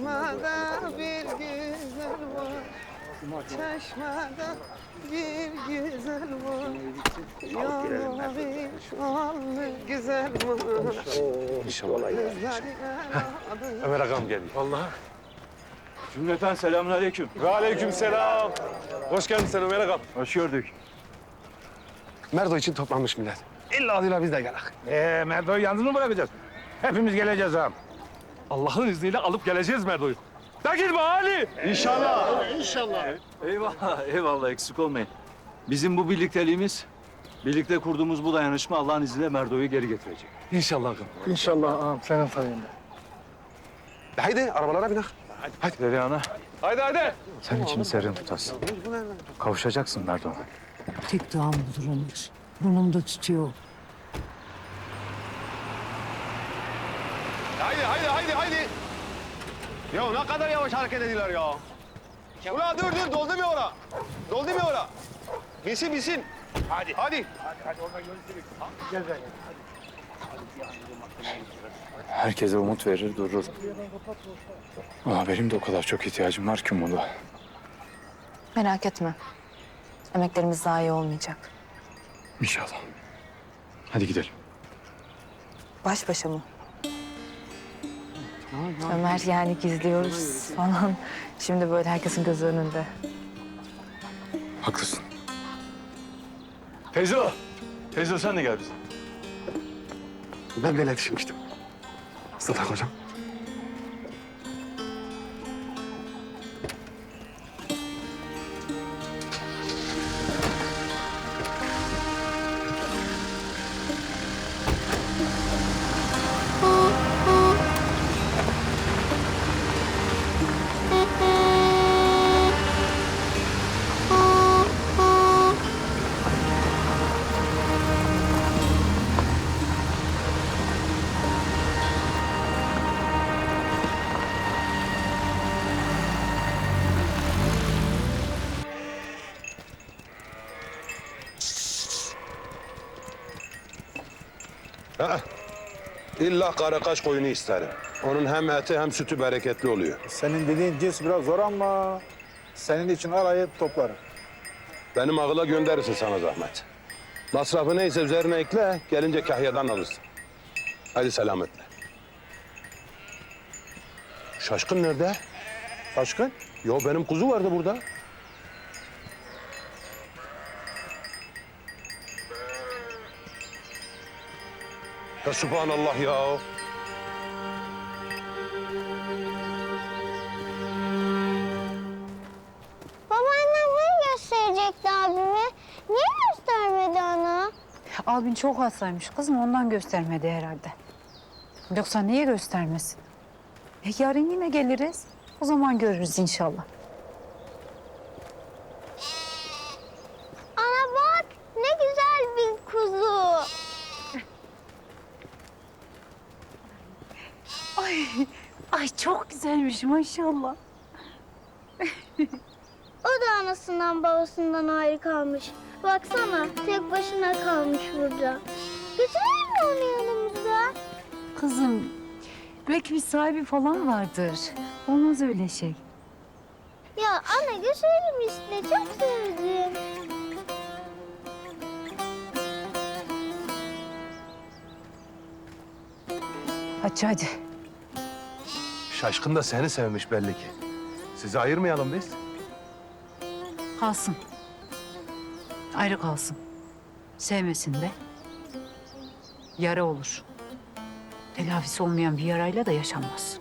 Çeşmede bir güzel var. Çeşmede bir güzel var. Yanına bir şanlı güzel var. İnşallah. Ömer ağam geliyor. Vallahi. Cümleten selamünaleyküm. Ve aleyküm selam. Hoş geldin sen Ömer ağam. Hoş gördük. Merdo için toplanmış millet. İlla adıyla biz de gelek. Ee, Merdo'yu yalnız mı bırakacağız? Hepimiz geleceğiz ağam. Allah'ın izniyle alıp geleceğiz Merdo'yu. Da gitme Ali. İnşallah. İnşallah. Eyvallah, eyvallah eksik olmayın. Bizim bu birlikteliğimiz, birlikte kurduğumuz bu dayanışma Allah'ın izniyle Merdo'yu geri getirecek. İnşallah ağam. İnşallah ağam senin sayende. De Haydi arabalara binek. Haydi. Deli ana. Haydi haydi. Sen içini serin tutasın. Kavuşacaksın Merdo'na. Tek duam budur Ömer. Burnumda tutuyor. Haydi haydi haydi haydi. Ya ne kadar yavaş hareket ediyorlar ya. Ula dur dur doldu bir ora. Doldu bir ora. Bilsin bilsin. Hadi. Hadi. Herkese umut verir durur. Ama benim de o kadar çok ihtiyacım var ki umuda. Merak etme. Emeklerimiz zayi olmayacak. İnşallah. Hadi gidelim. Baş başa mı? Ömer yani gizliyoruz falan. Şimdi böyle herkesin gözü önünde. Haklısın. Feyzo. Feyzo sen de gel bize. Ben bile iletişmiştim. Sadak hocam. İlla karakaş koyunu isterim. Onun hem eti hem sütü bereketli oluyor. Senin dediğin cins biraz zor ama senin için arayıp toplarım. Benim ağıla gönderirsin sana zahmet. Masrafı neyse üzerine ekle, gelince kahyadan alırsın. Hadi selametle. Şaşkın nerede? Taşkın? Yo benim kuzu vardı burada. Ya subhanallah ya. Babaannem ne gösterecekti abime? Niye göstermedi ona? Abin çok hastaymış kızım ondan göstermedi herhalde. Yoksa niye göstermesin? E, yarın yine geliriz. O zaman görürüz inşallah. Ana bak ne güzel bir kuzu. Ay çok güzelmiş maşallah. O da anasından babasından ayrı kalmış. Baksana tek başına kalmış burada. Götürelim mi onu yanımızda? Kızım belki bir sahibi falan vardır. Olmaz öyle şey. Ya anne götürelim işte çok sevdim. Hadi hadi. Şaşkın da seni sevmiş belli ki. Sizi ayırmayalım biz. Kalsın. Ayrı kalsın. Sevmesin de. Yara olur. Telafisi olmayan bir yarayla da yaşanmaz.